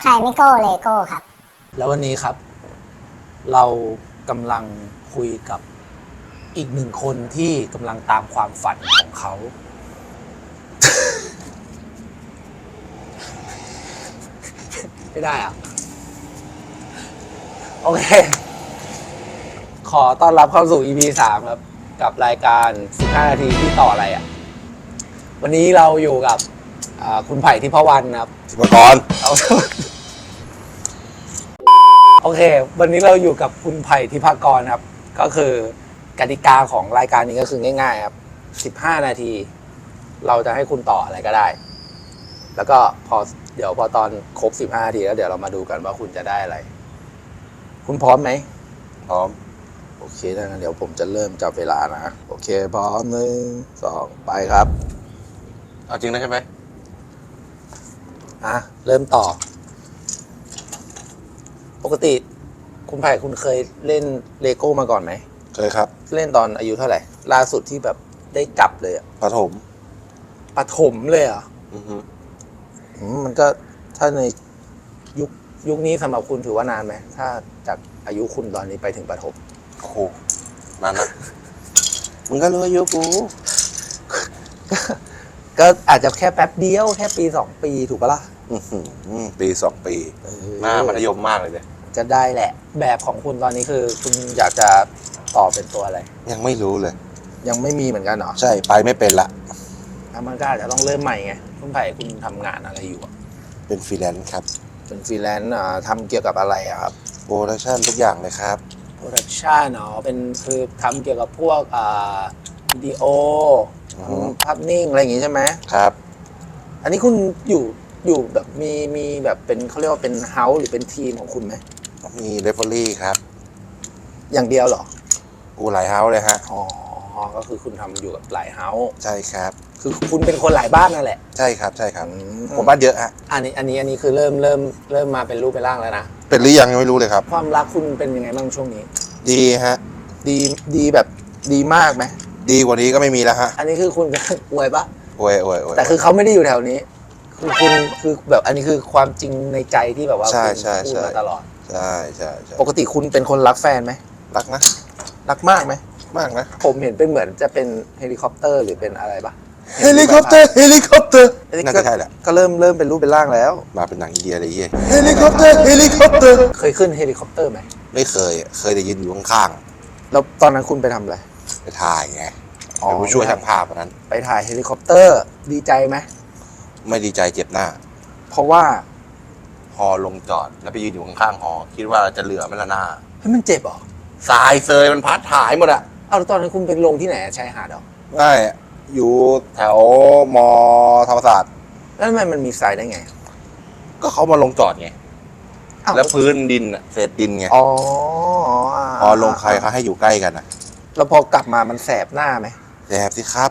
ใครไม่โก้เลโก้ครับ แล้ววันนี้ครับ เรากำลังคุยกับอีกหนึ่งคนที่กำลังตามความฝันของเขา ไม่ได้อะโอเค ขอต้อนรับเข้าสู่ EP สามครับ กับรายการ 15 นาทีที่ต่ออะไรอะ วันนี้เราอยู่กับอ่าคุณไผ่ที่พวันนะครับ สิบกรเอาโอเค วันนี้เราอยู่กับคุณไผ่ทิพากรครับ ก็คือกติกาของรายการนี้ก็คือง่าย ๆ ครับ 15 นาที เราจะให้คุณต่ออะไรก็ได้ แล้วก็พอเดี๋ยวพอตอนครบ 15 นาทีแล้วเดี๋ยวเรามาดูกันว่าคุณจะได้อะไร คุณพร้อมไหม พร้อม โอเคถ้างั้นเดี๋ยวผมจะเริ่มจับเวลานะ โอเค พร้อมหนึ่งสองไปครับ เอาจริงนะใช่ไหมอะเริ่มต่อป กติคุณไผ่คุณเคยเล่นเลโก้มาก่อนไหม เคยครับเล่นตอนอายุเท่าไหร่ ล่าสุดที่แบบได้จับเลยอะปฐมปฐมเลยเหรอะอือฮึมันก็ถ้าในยุคยุคนี้สำหรับคุณถือว่านานไหมถ้าจากอายุคุณตอนนี้ไปถึงปฐมโอ้โหนานนะมึงก็รู้อายุกูก็อาจจะแค่แป๊บเดียวแค่ปีสองปีถูกปะล่ะอื้อหือปีสองปีเออหน้ามัธยมมากเลยเนี่ย จะได้แหละ แบบของคุณตอนนี้คือ คุณอยากจะต่อเป็นตัวอะไร ยังไม่รู้เลย ยังไม่มีเหมือนกันเหรอใช่ไปไม่เป็นละแล้วมันก็อาจจะต้องเริ่มใหม่ไงคุณไผ่คุณทำงานอะไรอยู่อะเป็นฟรีแลนซ์ครับเป็นฟรีแลนซ์อ่าทำเกี่ยวกับอะไรอะครับโปรดักชั่นทุกอย่างเลยครับ โปรดักชันเนาะเป็นคือทำเกี่ยวกับพวกอ่าวิดีโออือฮึ ภาพนิ่งอะไรอย่างงี้ใช่ไหม ครับอันนี้คุณอยู่อยู่แบบมีมีแบบเป็นเขาเรียกว่าเป็นเฮาส์หรือเป็นทีมของคุณไหม มีเรฟเฟอรี่ครับ อย่างเดียวเหรอ กูหลายเฮาส์เลยฮะ อ๋อ ก็คือคุณทำอยู่กับหลายเฮาส์ใช่ครับ คือคุณเป็นคนหลายบ้านนั่นแหละ ใช่ครับ ใช่ครับอืมผมบ้านเยอะฮะ อันนี้อันนี้อันนี้คือเริ่มเริ่มเริ่มมาเป็นรูปเป็นร่างแล้วนะ เป็นหรือยังยังไม่รู้เลยครับ ความรักคุณเป็นยังไงบ้างช่วงนี้ ดีฮะ ดีดีแบบดีมากไหม ดีกว่านี้ก็ไม่มีแล้วฮะอันนี้คือคุณอวยปะโอ้ยโอ้ยโอ้ย แต่คือเขาไม่ได้อยู่แถวนี้ คือคุณคือแบบอันนี้คือความจริงในใจที่แบบว่าใช่คุณใช่พูดใช่ มาตลอด ใช่ใช่ใช่ปกติคุณเป็นคนรักแฟนไหมรักนะ รักมากไหมมากนะ ผมเห็นเป็นเหมือนจะเป็นเฮลิคอปเตอร์หรือเป็นอะไรปะเฮลิคอปเตอร์เฮลิคอปเตอร์เฮลิน่าก็จะใช่แหละก็เริ่มเริ่มเป็นรูปเป็นร่างแล้ว มาเป็นหนังอินเดียอะไรอย่างเงี้ยเฮลิคอปเตอร์เฮลิคอปเตอร์เคยขึ้นเฮลิคอปเตอร์ไหมไม่เคยเคยได้ยินอยู่ข้างแล้วตอนนั้นคุณไปทำอะไรๆไปถ่ายไงเป็นผู้ช่วยช่างภาพวันนั้น ไปถ่ายเฮลิคอปเตอร์ดีใจไหมไม่ดีใจเจ็บหน้า เพราะว่า ฮอลงจอด แล้วไปยืนอยู่ข้างๆฮอคิดว่าจะเหลือไหม่ละหน้าเฮ้ยมันเจ็บเหรอทรายเซยมันพัดถ่ายหมดอะเอาแล้วตอนนั้นคุณเป็นลงที่ไหนอะชายหาดเหรอง่ายอยู่แถวมอธรรมศาสตร์ แล้วทำไมมันมีทรายได้ไงก็เขามาลงจอดไง อ้าวแล้วพื้นดินอะเศษดินไงอ๋อพอลงใครเขาให้อยู่ใกล้กันอะแล้วพอกลับมามันแสบหน้าไหมแสบสิครับ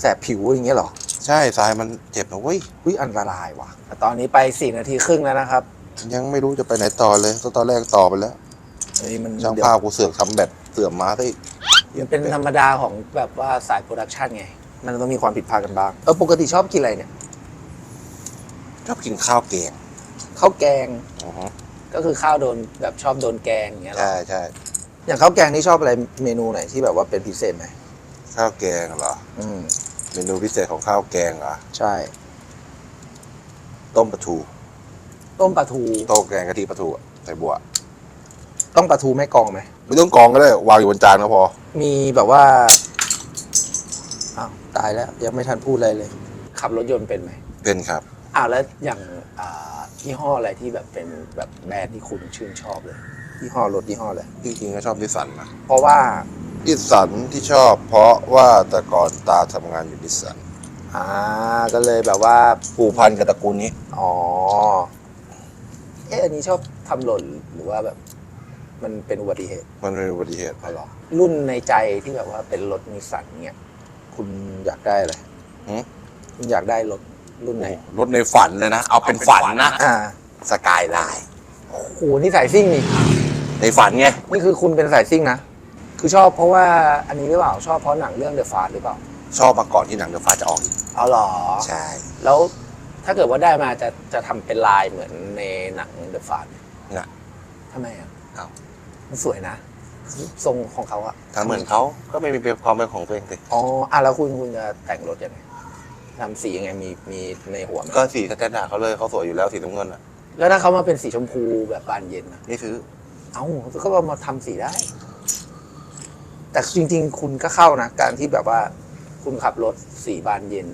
แสบผิวอย่างเงี้ยเหรอ ใช่ทรายมันเจ็บนะเว้ยอุ้ยอันตรายว่ะแต่ตอนนี้ไปสี่นาทีครึ่งแล้วนะครับยังไม่รู้จะไปไหนต่อเลยตอนแรกต่อไปแล้วเฮ้ยมันช่างเดี๋ยวภาพกูเสือกทำแบบเสื่อมมาซะอีกมันเป็นธรรมดาของแบบว่าสายโปรดักชันไง มันต้องมีความผิดพลาดกันบ้าง เออปกติชอบกินอะไรเนี่ยชอบกินข้าวแกงข้าวแกงอือฮึก็คือข้าวโดนแบบชอบโดนแกงอย่างเงี้ยเหรอใช่ใช่อย่างข้าวแกงนี่ชอบอะไรเมนูไหนที่แบบว่าเป็นพิเศษไหมข้าวแกงเหรอ อืม เมนูพิเศษของข้าวแกงเหรอใช่ ต้มปลาทูต้มปลาทู ต้มแกงกะทิปลาทูอะใส่บัว ต้องปลาทูแม่กองไหม ไม่ต้องกรองก็ได้ วางอยู่บนจานก็พอ มีแบบว่า อ้าว ตายแล้ว ยังไม่ทันพูดอะไรเลย ขับรถยนต์เป็นไหมเป็นครับ อ้าวแล้วอย่างอ่ายี่ห้ออะไรที่แบบเป็นแบบแบรนด์ที่คุณชื่นชอบเลย ยี่ห้อรถยี่ห้ออะไร จริงๆก็ชอบนิสสันนะเพราะว่า นิสสันที่ชอบเพราะว่าแต่ก่อนตาทำงานอยู่นิสสันอ่า ก็เลยแบบว่า ผูกพันกับตระกูลนี้ อ๋อ เอ๊ะอันนี้ชอบทำหล่นหรือว่าแบบ มันเป็นอุบัติเหตุมันเป็นอุบัติเหตุ อ๋อเหรอ รุ่นในใจที่แบบว่าเป็นรถนิสสันเนี่ยคุณอยากได้อะไรหือคุณอยากได้รถรุ่นไหน รถในฝันเลยนะ เอาเป็นฝันนะอ่าสกายไลน์โอ้โหนี่สายซิ่งนี่ในฝันไง นี่คือคุณเป็นสายซิ่งนะ คือชอบเพราะว่าอันนี้หรือเปล่าชอบเพราะหนังเรื่องเดอะฟาสหรือเปล่าชอบมาก่อนที่หนังเดอะฟ้าจะออกอีกเอาเหรอ ใช่ แล้วถ้าเกิดว่าได้มาจะจะทำเป็นลายเหมือนในหนังเดอะฟาน่ะทำไมอะเอา มันสวยนะ ทรงของเขาอะถ้าเหมือนเขาก็ไม่มีเป็นความเป็นของตัวเองสิอ๋ออะแล้วคุณคุณจะแต่งรถยังไงทำสียังไงมีมีในหัวไหมก็สีสแตนดาร์ดเขาเลยเขาสวยอยู่แล้วสีน้ำเงินอะแล้วถ้าเขามาเป็นสีชมพูแบบบานเย็นอะนี่ซื้อ เอ้าก็เอามาทำสีได้ แต่จริง ๆ คุณก็เข้านะการที่แบบว่า คุณขับรถสีบานเย็น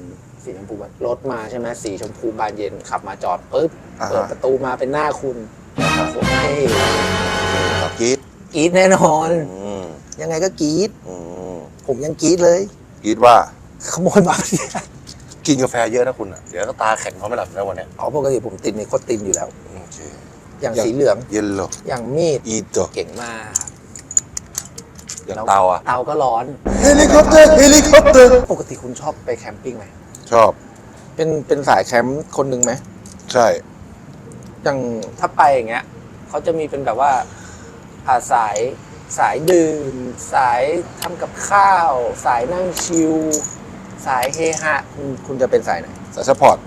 สีชมพูบานรถมาใช่ไหมสีชมพูบานเย็นขับมาจอดปุ๊บอ่าเปิดฮะประตูมาเป็นหน้าคุณโอ้โหเท่กับกรีดกรีดแน่นอน อืมยังไงก็กรีดอืมผมยังกรีดเลย กรีดว่าขโมยมาสิกินกาแฟเยอะนะคุณอะเดี๋ยวก็ตาแข็งเขาไม่หลับแล้ววันเนี้ยอ๋อปกติผมติดในโคตรตินอยู่แล้ว โอเคอย่างอย่างสีเหลือง เย็นโลอย่างมีด อีโตเก่งมาก อย่างเตาอะเตาก็ร้อน เฮลิคอปเตอร์เฮลิคอปเตอร์ปกติคุณชอบไปแคมปิ้งไหมชอบเป็นเป็นสายแคมป์คนหนึ่งไหมใช่ อย่างถ้าไปอย่างเงี้ยเขาจะมีเป็นแบบว่าอาสายสายดื่ม สายทำกับข้าว สายนั่งชิลสายเฮฮาคุณคุณจะเป็นสายไหน สายซัพพอร์ต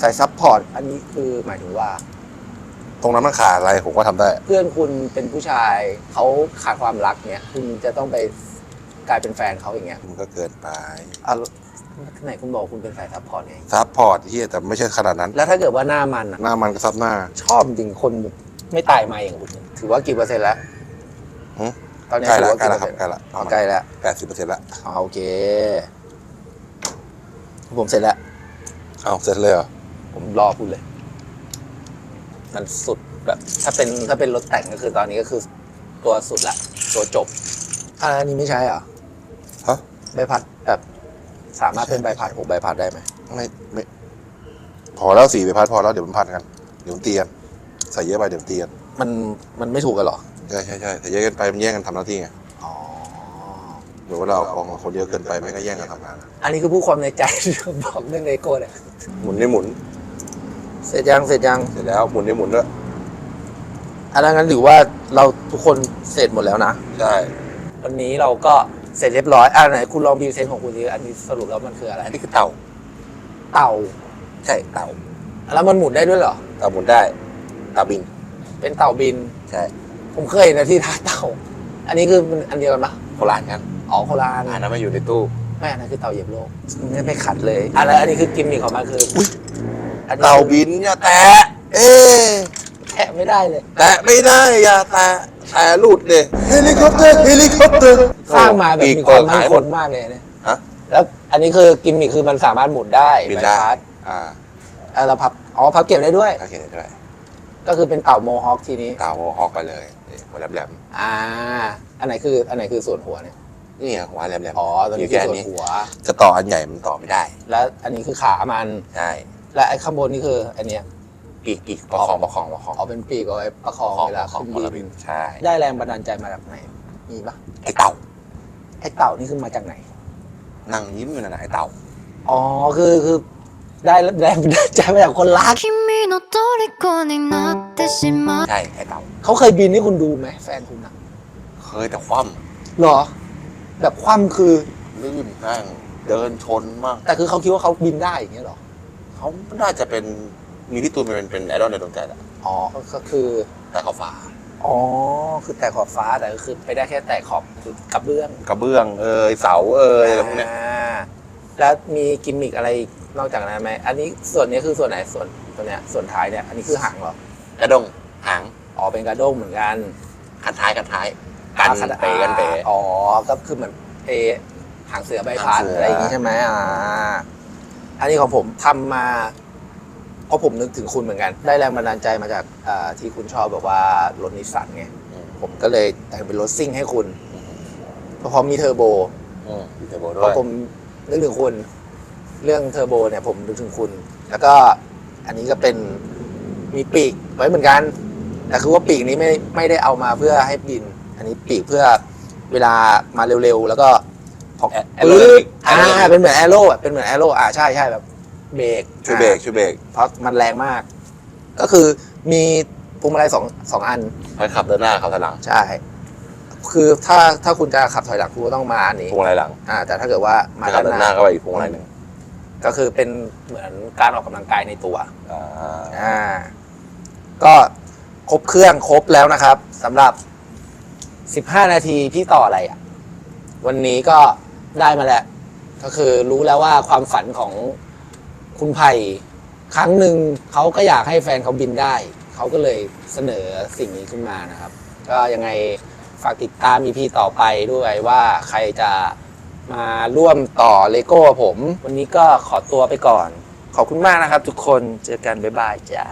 สายซับพอร์ตอันนี้คือหมายถึงว่า ตรงนั้นมันขาดอะไรผมก็ทำได้ เพื่อนคุณเป็นผู้ชายเขาขาดความรักเนี้ยคุณจะต้องไปกลายเป็นแฟนเขาอย่างเงี้ยมันก็เกินไปอะไหนคุณบอกคุณเป็นสายซับพอร์ตไงซัพพอร์ตที่แต่ไม่ใช่ขนาดนั้น แล้วถ้าเกิดว่าหน้ามันอะหน้ามันก็ซับหน้า ชอบจริงคนไม่ตายมาอย่างคุณถือว่ากี่เปอร์เซ็นต์แล้วหึตอนนี้ใกล้ถืแล้อวว่าใกล้กี่แล้วเปคอรับร์เซ็นต์ใกล้แล้วอ๋อใกล้แล้วแปดสิบเปอร์เซ็นต์ละอ๋อโอเค ผมเสร็จแล้ว เอาเสร็จเลยเหรอผมรอคุณเลย มันสุดแบบถ้าเป็นถ้าเป็นรถแต่งก็คือตอนนี้ก็คือตัวสุดละ ตัวจบอะอันนี้ไม่ใช่เหรอฮะ ใบพัดแบบ สามารถเป็นใบพัดหกใบพัดได้ไหมไม่ไม่ พอแล้วสี่ไปพัดพอแล้วเดี๋ยวมันพันกันเดี๋ยวมันเตียนใส่เยอะไปเดี๋ยวมันเตียนมันมันไม่ถูกกันเหรอใช่ใช่ใช่แต่เยอะเกินไปมันแย่งกันทำหน้าที่ไงอ๋อเหมือนว่าเราเอาของคนเยอะเกินไปไม่ก็แย่งกันทำงานอันนี้คือพูดความในใจบอกเรื่องเลโก้เลยหมุนได้หมุน เสร็จยังเสร็จยังเสร็จแล้วหมุนได้หมุนด้วยอันนั้นถือว่าเราทุกคนเสร็จหมดแล้วนะ ใช่ วันนี้เราก็เสร็จเรียบร้อยอ่าไหนคุณลองพรีเซนต์ของคุณดิอันนี้สรุปแล้วมันคืออะไร อันนี้คือเต่า เต่า ใช่เต่า แล้วมันหมุนได้ด้วยเหรอ เต่าหมุนได้ เต่าบิน เป็นเต่าบิน ใช่ ผมเคยเห็นนะที่ท่าเต่า อันนี้คือมันอันเดียวกันปะโคราชกันอ๋อโคราชอันนั้นมาอยู่ในตู้ ไม่อันนั้นคือเต่าเหยียบโลกไม่ไม่ขัดเลยอันนั้นอันนี้คือกิมมิคของมันคือ อยอันนี้เต่าบินอย่าแตะ เอ๊ะแทะไม่ได้เลย แตะไม่ได้อย่าแตะแต่หลุดเลยเฮลิคอปเตอร์เฮลิคอปเตอร์สร้างมาแบบมีความมั่นคงมมากเลยเนี่ยฮะแล้วอันนี้คือกิมมิคคือมันสามารถหมุนได้บินได้ใบพัดอ่าอะเราพับอ๋อพับเก็บได้ด้วยถ้าเขียนได้ด้วยก็คือเป็นเต่าโมฮอคทีนี้เต่าฮอกไปเลยนี่หัวแหลมอ่า อันไหนคืออันไหนคือส่วนหัวเนี่ยๆนี่ไงหัวแหลมๆอ๋อตัวนี้ยู่คือแค่ส่วนนี้หัวจะต่ออันใหญ่มันต่อไม่ได้ แล้วอันนี้คือขามันใช่ และไอ้ข้างบนนี่คืออันเนี้ยปีกปีกประคองประคองประคองเอาเป็นปีกเอาไว้ประคองเวลาขึ้นบินใช่ได้แรงบันดาลใจมาจากไหนมีปะไอ้เต่าไอ้เต่านี่ขึ้นมาจากไหนนั่งยิ้มอยู่นะไอ้เต่าอ๋อคือคือได้แรงบันดาลใจมาจากคนรักใช่ไอ้เต่าเขาเคยบินให้คุณดูไหมแฟนคุณนะเคยแต่คว่ำเหรอ แบบคว่ำคือลื่นข้างเดินชนมาก แต่คือเขาคิดว่าเขาบินได้อย่างเงี้ยหรอ เขาน่าจะเป็นมีพี่ตูนเป็นเป็นไอดอลในดวงใจแหละอ๋อก็คือแต่เขาฝาอ๋อคือแต่ขอบฟ้าแต่ก็คือไปได้แค่แต่ขอบกระเบื้องกระเบื้องเอยเสาเอยอะไรพวกเนี้ยอ่าแล้วมีกิมมิกอะไรอีกนอกจากนั้นไหมอันนี้ส่วนนี้คือส่วนไหนส่วนตัวเนี้ยส่วนท้ายเนี่ยอันนี้คือหางเหรอกระดงหางอ๋อเป็นกระด้งเหมือนกันคันท้ายคันท้ายกันอ่าเปกันเปอ๋อก็คือเหมือนเอหางเสือใบพัดหางเสือออะไรอย่างงี้ใช่ไหมอ่า อันนี้ของผมทำมาเพราะผมนึกถึงคุณเหมือนกัน ได้แรงบันดาลใจมาจากอ่าที่คุณชอบแบบว่ารถนิสสันไงอืมผมก็เลยแต่งเป็นรถซิ่งให้คุณเพราะมีเทอร์โบอืมมีเทอร์โบด้เพวยราะผมนึกถึงคุณ เรื่องเทอร์โบเนี่ยผมนึกถึงคุณ แล้วก็อันนี้ก็เป็นมีปีกไว้เหมือนกัน แต่คือว่าปีกนี้ไม่ไม่ได้เอามาเพื่อให้บิน อันนี้ปีกเพื่อเวลามาเร็วๆ แล้วก็ พอแอแอโรปึ๊ไดนามิบกอ่าเป็นเหมือนแอโร่อะเป็นเหมือนแอโร่อ่าใช่ใช่แบบเบรกช่วยเบรกอ่าช่วยเบรกเพราะมันแรงมาก ก็คือมีพวงมาลัยสองสองอันคอยขับเดินหน้าขับถอยหลังใช่ คือถ้าถ้าคุณจะขับถอยหลังคุณก็ต้องมาอันนี้พวงอะไรหลังอ่า แต่ถ้าเกิดว่ามาขัด้าบนเดินหหน้าน้าก็ไปอีกพวงอะไรหนึ่งก็คือเป็นเหมือนการออกกำลังกายในตัว อ่าอ่า ก็ครบเครื่องครบแล้วนะครับสำหรับ 15 นาทีพี่ต่ออะไรอะ วันนี้ก็ ได้มาแล้ว ก็คือรู้แล้วว่าความฝันของคุณไผ่ครั้งหนึ่งเขาก็อยากให้แฟนเขาบินได้ เขาก็เลยเสนอสิ่งนี้ขึ้นมานะครับ ก็ยังไงฝากติดตาม EP ต่อไปด้วยว่าใครจะมาร่วมต่อเลโก้ผม วันนี้ก็ขอตัวไปก่อน ขอบคุณมากนะครับทุกคนเจอกัน บ๊ายบายจ้า